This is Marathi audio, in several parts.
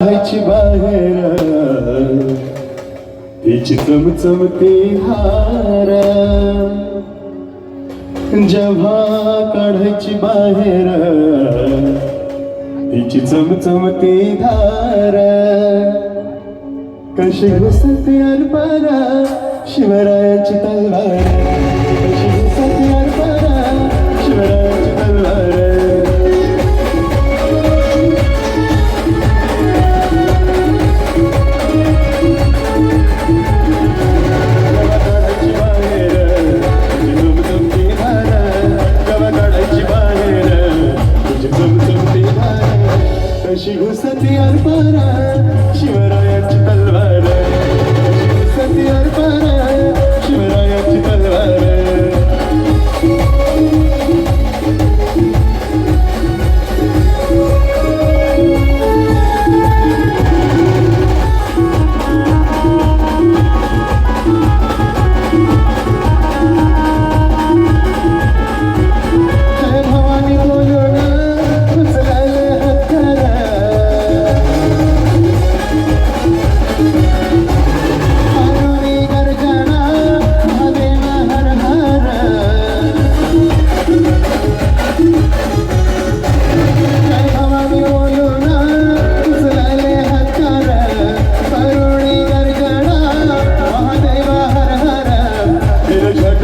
काढायची बाहेर. तिची चमचमती हार. जेव्हा काढायची बाहेर तिची चमचमती धार. कशी घुसते अरपारा शिवरायाची तलवार. धार कशी घुसती अरपारा शिवरायाची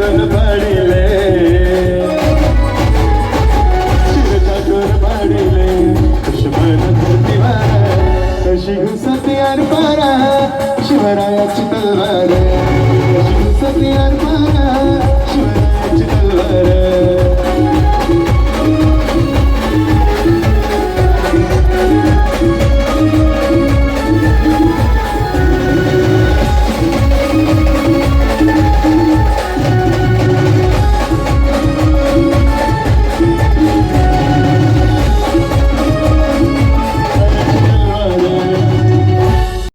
ठाकूर पडिले. शिव ठाकूर पडिले. दुश्मन धरतीवर कशी घुसती अरपारा शिवरायाची तलवार. कशी घुसती अरपारा